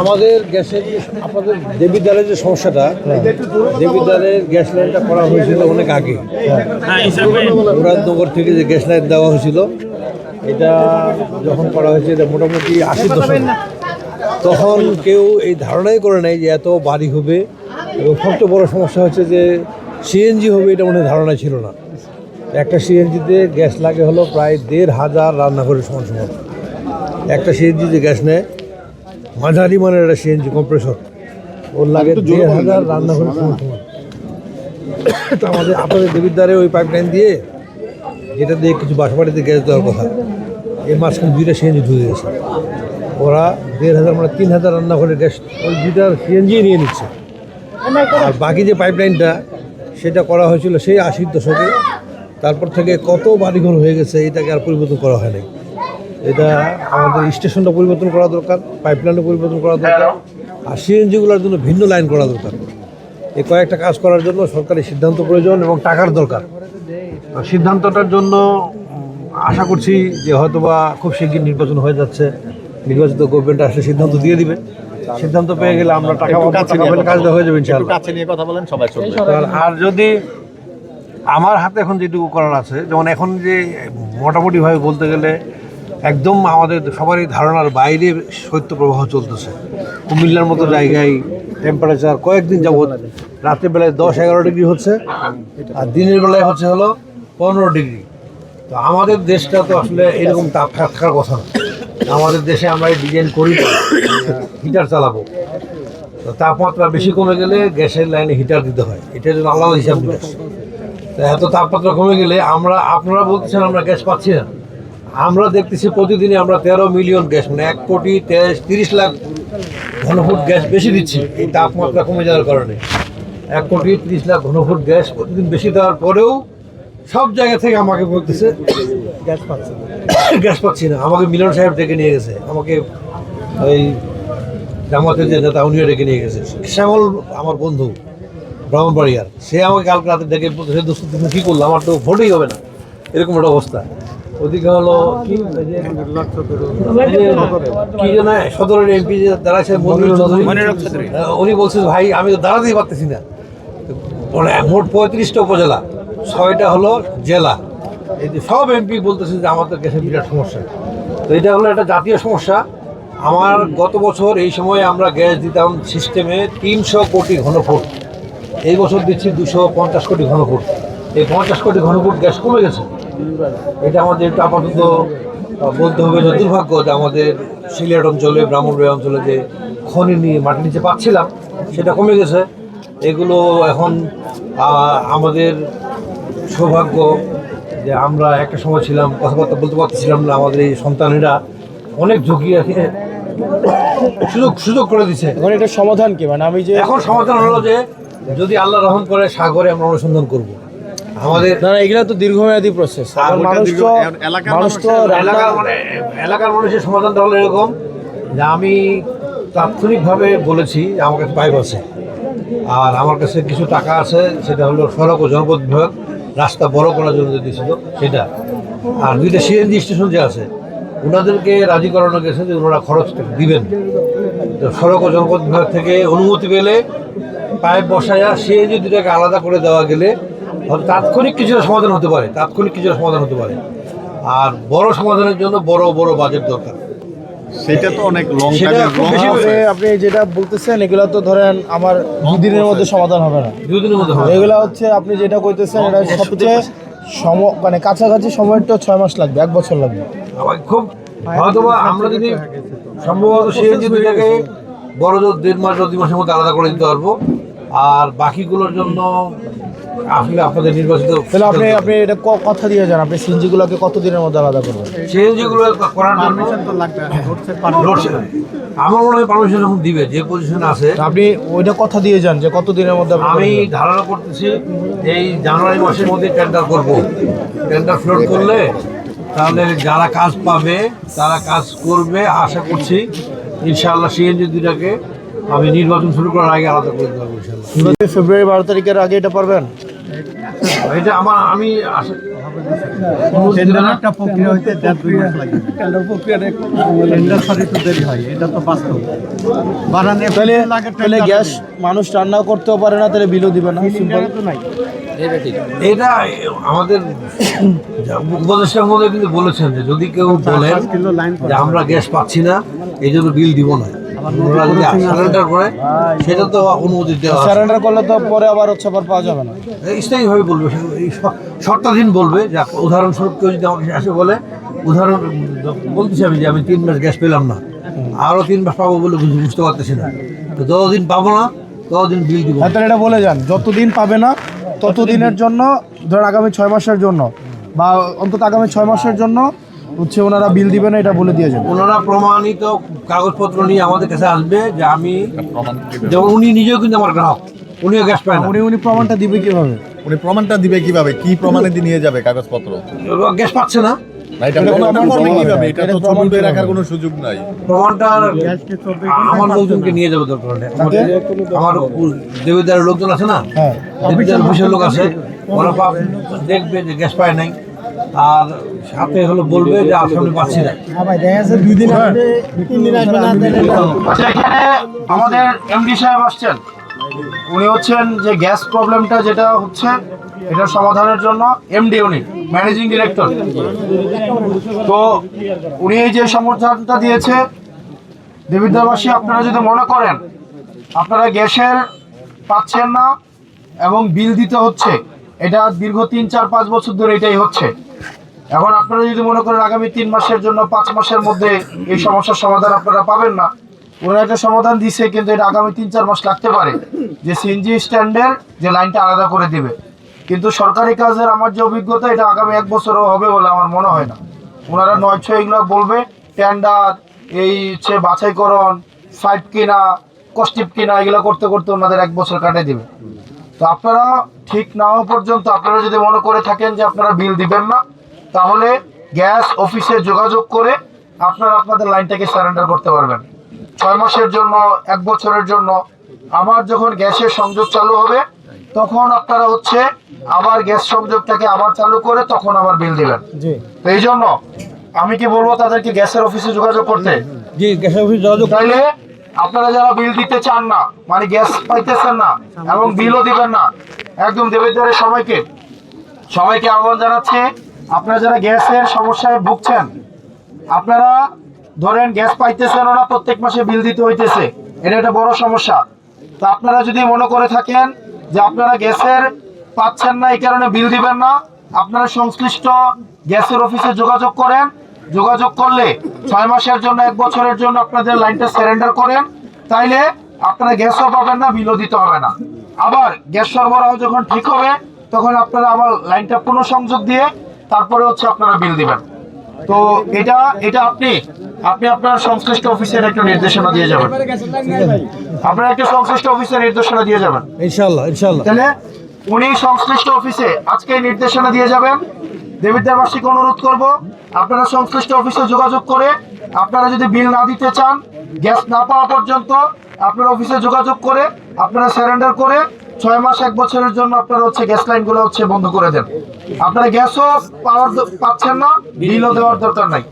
আমাদের গ্যাসের যে আপনাদের দেবিদ্বারের যে সমস্যাটা দেবিদ্বারের গ্যাস লাইনটা করা হয়েছিল অনেক আগে। মুরাদনগর থেকে যে গ্যাস লাইন দেওয়া হয়েছিল এটা যখন করা হয়েছে এটা মোটামুটি আশি দশক। তখন কেউ এই ধারণাই করে নাই যে এত বাড়ি হবে। এবং সবচেয়ে বড় সমস্যা হচ্ছে যে সিএনজি হবে এটা মনে হয় ধারণা ছিল না। একটা সিএনজিতে গ্যাস লাগে হলো প্রায় দেড় হাজার রান্নাঘরের সমান সমান। একটা সিএনজি যে গ্যাস নেয় মাঝারি মানের একটা সিএনজি কম্প্রেসর ওর লাগে দেড় হাজার সমান সমান তো আমাদের আপনাদের দেবিদ্বারে ওই পাইপ লাইন দিয়ে যেটা দিয়ে কিছু বাসাবাড়িতে গ্যাস দেওয়ার কথা এই মাঝখানে দুইটা সিএনজি ঢুকে গেছে ওরা দেড় হাজার মানে তিন হাজার রান্নাঘরের গ্যাস ওই দুইটার সিএনজি নিয়ে নিচ্ছে। আর বাকি যে পাইপলাইনটা সেটা করা হয়েছিল সেই আশির দশকে। তারপর থেকে কত বাড়িঘর হয়ে গেছে এটাকে আর পরিবর্তন করা হয় নাই এটা আমাদের স্টেশনটা পরিবর্তন করা দরকার পাইপলাইনও পরিবর্তন করা দরকার। আর সিএনজিগুলোর জন্য ভিন্ন লাইন করা দরকার। এই কয়েকটা কাজ করার জন্য সরকারি সিদ্ধান্ত প্রয়োজন এবং টাকার দরকার। সিদ্ধান্তটার জন্য আশা করছি যে হয়তোবা খুব শিগগির নির্বাচন হয়ে যাচ্ছে। নির্বাচিত গভর্নমেন্ট আসলে সিদ্ধান্ত দিয়ে দিবে। সিদ্ধান্ত পেয়ে গেলে আমরা টাকা কাজটা হয়ে যাবে ইনশাআল্লাহ। কাছে নিয়ে কথা বলেন সবাই আর- আর যদি আমার হাতে এখন যেটুকু করার আছে যেমন এখন যে মোটামুটিভাবে বলতে গেলে একদম আমাদের সবারই ধারণার বাইরে শৈত্য প্রবাহ চলতেছে। কুমিল্লার মতো জায়গায় টেম্পারেচার কয়েকদিন যাবৎ রাতের বেলায় দশ এগারো ডিগ্রি হচ্ছে, আর দিনের বেলায় হচ্ছে হলো পনেরো ডিগ্রি তো আমাদের দেশটা তো আসলে এরকম তাপ থাকার কথা না। আমাদের দেশে আমরা এই ডিজাইন করি হিটার চালাবো। তো তাপমাত্রা বেশি কমে গেলে গ্যাসের লাইনে হিটার দিতে হয় এটার জন্য আলাদা হিসাব নিকাশ এত তাপমাত্রা কমে গেলে আমরা, আপনারা বলতেছেন আমরা গ্যাস পাচ্ছি না। আমরা দেখতেছি প্রতিদিনই আমরা তেরো মিলিয়ন গ্যাস মানে এক কোটি তেইশ তিরিশ লাখ ঘনফুট গ্যাস বেশি দিচ্ছি। এই তাপমাত্রা কমে যাওয়ার কারণে। এক কোটি তিরিশ লাখ ঘনফুট গ্যাস প্রতিদিন বেশি দেওয়ার পরেও সব জায়গা থেকে আমাকে বলতেছে গ্যাস পাচ্ছি গ্যাস পাচ্ছি না। আমাকে মিলন সাহেব ডেকে নিয়ে গেছে। আমাকে ওই জামাতের যে নেতা উনিও ডেকে নিয়ে গেছে। শ্যামল আমার বন্ধু ব্রাহ্মণবাড়িয়ার সে আমাকে কালকে রাতে ডেকে বলতেছে তুমি কী করল? আমার তো ভোটই হবে না। এরকম একটা অবস্থা। ওদিকে হলো কি? যেন সদরের এমপি যে দাঁড়াচ্ছে হ্যাঁ, উনি বলছেন ভাই আমি তো দাঁড়াতেই পারতেছি না। মানে মোট পঁয়ত্রিশটা উপজেলা ছয়টা হলো জেলা। এই যে সব এমপি বলতেছে যে আমাদের গ্যাসের বিরাট সমস্যা। তো এটা হলো একটা জাতীয় সমস্যা। আমার গত বছর এই সময় আমরা গ্যাস দিতাম সিস্টেমে তিনশো কোটি ঘনফুট। এই বছর দিচ্ছি দুশো পঞ্চাশ কোটি ঘনফুট। এই পঞ্চাশ কোটি ঘনফুট গ্যাস কমে গেছে। এটা আমাদের একটু আপাতত বলতে হবে যে দুর্ভাগ্য যে আমাদের সিলেট অঞ্চলে ব্রাহ্মণবাড়ি অঞ্চলে যে খনি নিয়ে মাটির নিচে পাচ্ছিলাম সেটা কমে গেছে। এগুলো এখন আমাদের সৌভাগ্য যে আমরা একটা সময় ছিলাম কথাবার্তা বলতে পারতেছিলাম না আমাদের এই সন্তানেরা অনেক ঝুঁকি আছে সুযোগ সুযোগ করে দিছে। এখন এটা সমাধান কি? মানে আমি যে এখন সমাধান হলো যে যদি আল্লাহ রহম করে সাগরে আমরা অনুসন্ধান করব। আমাদের না এগুলা তো দীর্ঘমেয়াদী প্রসেস মানুষ তো এলাকার মানুষ তো এলাকার মানে এলাকার মানুষের সমাধানটা হলো এরকম যে আমি তাৎক্ষণিকভাবে বলেছি আমার কাছে পাইপ আছে আর আমার কাছে কিছু টাকা আছে সেটা হলো সড়ক ও জনপদ বিভাগ রাস্তা বড় করার জন্য দিয়েছিল সেটা। আর দুইটা সিএনজি স্টেশন যে আছে ওনাদেরকে রাজি করানো গেছে যে ওনারা খরচটা দিবেন। তো সড়ক ও জনপদ বিভাগ থেকে অনুমতি পেলে পাইপ বসায়া সিএনজি দুটাকে আলাদা করে দেওয়া গেলে তাৎক্ষণিক কিছুটা সমাধান হতে পারে তাৎক্ষণিক কিছুটা সমাধান হতে পারে। আর বড় সমাধানের জন্য বড় বড় বাজেট দরকার। সেটা তো অনেক লং আপনি যেটা বলতেছেন এগুলা তো ধরেন আমার দুদিনের মধ্যে সমাধান হবে না। দুদিনের মধ্যে হবে এগুলা হচ্ছে আপনি যেটা কইতেছেন এটা সবচেয়ে সম মানে কাছাকাছি সময়টা ছয় মাস লাগবে এক বছর লাগবে। আমার খুব হয়তোবা আমরা যদি সম্ভবত সিএনজি দুইটাকে বড় জোর দেড় মাস দুই মাসের মধ্যে আলাদা করে দিতে পারব। আর বাকিগুলোর জন্য আসলে আপনাদের নির্বাচিত তাহলে আপনি আপনি এটা ক- কথা দিয়ে যান। আপনি সিনজি গুলোকে কত দিনের মধ্যে আলাদা করবেন? সিএনজি গুলো করার জন্য রোড- আমার মনে হয় পারমিশন যখন দিবে যে পজিশনে আছে আপনি ওইটা কথা দিয়ে যান যে কত দিনের মধ্যে আমি ধারণা করতেছি এই জানুয়ারি মাসের মধ্যে টেন্ডার করব। টেন্ডার ফ্লোট করলে তাহলে যারা কাজ পাবে তারা কাজ করবে আশা করছি ইনশাআল্লাহ সিএনজি দুটাকে আমি নির্বাচন শুরু করার আগে আলাদা করে দেবো ইনশাআল্লাহ ফেব্রুয়ারি বারো তারিখের আগে এটা পারবেন? এটা আমার আমি আশা- একটা প্রক্রিয়া হইতে দেড় দুই মাস লাগে। টেন্ডার সারি তো দেরি হয় এটা তো বাস্তব। বাড়ানে তাহলে তাহলে গ্যাস মানুষ রান্না করতেও পারে না তাহলে বিলও দিবে না সিম্পল এটা আমাদের উপদেষ্টার মধ্যে কিন্তু বলেছেন যে যদি কেউ বলেন যে আমরা গ্যাস পাচ্ছি না এই জন্য বিল দিব না। সারেন্ডার করে সেটা তো অনুমতি দেওয়া আছে। সারেন্ডার করলে তো পরে আবার হচ্ছে আবার পাওয়া যাবে না। স্থায়ীভাবে বলবে। শর্তাধীন বলবে। যে উদাহরণস্বরূপ কেউ যদি আমাকে আসে বলে উদাহরণ বলতেছি আমি যে আমি তিন মাস গ্যাস পেলাম না। আরও তিন মাস পাবো বলে বুঝ- বুঝতে পারতেছি না। তো যতদিন পাবো না ততদিন বিল দিব। তাহলে এটা বলে যান যতদিন পাবে না ততদিনের জন্য ধরেন আগামী ছয় মাসের জন্য বা অন্তত আগামী ছয় মাসের জন্য হচ্ছে ওনারা বিল দিবে না এটা বলে দিয়ে যান ওনারা প্রমাণিত কাগজপত্র নিয়ে আমাদের কাছে আসবে যে আমি যেমন উনি নিজেও কিন্তু আমার গ্রাহক উনিও গ্যাস পায় না। উনি উনি প্রমাণটা দিবে কীভাবে? উনি প্রমাণটা দিবে কীভাবে? কি প্রমাণে দিয়ে নিয়ে যাবে কাগজপত্র? গ্যাস পাচ্ছে না। আমার লোকজনকে নিয়ে যাবে দরকার আমার উ- লোকজন আছে না? হ্যাঁ। দেবিদার অফিসের লোক আছে। ওরা দেখবে যে গ্যাস পায় নাই। আর সাথে হলো বলবে যে আসামে পাচ্ছি না। আচ্ছা এখানে আমাদের এমডি সাহেব আসছেন। উনি হচ্ছেন যে গ্যাস প্রবলেমটা যেটা হচ্ছে এটার সমাধানের জন্য এমডি উনি ম্যানেজিং ডিরেক্টর। তো উনি এই যে সমাধানটা দিয়েছে দেবিদ্যাবাসী আপনারা যদি মনে করেন আপনারা গ্যাসের পাচ্ছেন না এবং বিল দিতে হচ্ছে এটা দীর্ঘ তিন চার পাঁচ বছর ধরে এটাই হচ্ছে। এখন আপনারা যদি মনে করেন আগামী তিন মাসের জন্য, পাঁচ মাসের মধ্যে এই সমস্যার সমাধান আপনারা পাবেন না। ওরা একটা সমাধান দিছে, কিন্তু এটা আগামী তিন চার মাস লাগতে পারে। যে সিএনজি স্ট্যান্ডের যে লাইনটা আলাদা করে দিবে। কিন্তু সরকারি কাজের আমার যে অভিজ্ঞতা, এটা আগামী এক বছরও হবে বলে আমার মনে হয় না। ওনারা নয় ছয় এগুলো বলবে টেন্ডার এই হচ্ছে বাছাইকরণ ফাইট কিনা কস্টিপ কিনা, এগুলো করতে করতে ওনাদের এক বছর কাটিয়ে দিবে। তো আপনারা ঠিক না হওয়া পর্যন্ত, আপনারা যদি মনে করে থাকেন যে আপনারা বিল দিবেন না তাহলে গ্যাস অফিসে যোগাযোগ করে আপনারা আপনাদের লাইনটাকে সারেন্ডার করতে পারবেন। ছয় মাসের জন্য এক বছরের জন্য। আবার যখন গ্যাসের সংযোগ চালু হবে তখন আপনারা হচ্ছে আবার গ্যাস সংযোগটাকে আবার চালু করে তখন আবার বিল দিবেন। তো এই জন্য আমি কি বলব তাদেরকে গ্যাসের অফিসে যোগাযোগ করতে? জি গ্যাস অফিস যোগাযোগ তাইলে আপনারা যারা বিল দিতে চান না মানে গ্যাস পাইতেছেন না এবং বিলও দিবেন না একদম দেবেন্দ্রের সবাইকে সবাইকে আহ্বান জানাচ্ছে। আপনারা যারা গ্যাসের সমস্যায় ভুগছেন, আপনারা ধরেন গ্যাস পাইতেছেন না, প্রত্যেক মাসে বিল দিতে হইতেছে। এটা একটা বড় সমস্যা। তা আপনারা যদি মনে করে থাকেন যে আপনারা গ্যাসের পাচ্ছেন না, এই কারণে বিল দিবেন না, আপনারা সংশ্লিষ্ট গ্যাসের অফিসে যোগাযোগ করেন। যোগাযোগ করলে ছয় মাসের জন্য, এক বছরের জন্য আপনাদের লাইনটা সারেন্ডার করেন। তাইলে আপনারা গ্যাসও পাবেন না, বিলও দিতে হবে না। আবার গ্যাস সরবরাহ যখন ঠিক হবে, তখন আপনারা আবার লাইনটা পুনঃসংযোগ দিয়ে তারপরে হচ্ছে আপনারা বিল দিবেন। তো এটা এটা আপনি আপনি আপনার সংশ্লিষ্ট অফিসের একটা নির্দেশনা দিয়ে যাবেন। আপনার একটা সংশ্লিষ্ট অফিসের নির্দেশনা দিয়ে যাবেন। ইনশাল্লাহ ইনশাল্লাহ তাহলে উনি সংশ্লিষ্ট অফিসে আজকে নির্দেশনা দিয়ে যাবেন। দেবিদ্যাবাসীকে অনুরোধ করব আপনারা সংশ্লিষ্ট অফিসে যোগাযোগ করে আপনারা যদি বিল না দিতে চান গ্যাস না পাওয়া পর্যন্ত আপনারা অফিসে যোগাযোগ করে আপনারা সারেন্ডার করে ছয় মাস এক বছরের জন্য আপনারা হচ্ছে গ্যাস লাইনগুলো হচ্ছে বন্ধ করে দেন। আপনারা গ্যাসও পাওয়ার পাচ্ছেন না বিলও দেওয়ার দরকার নাই।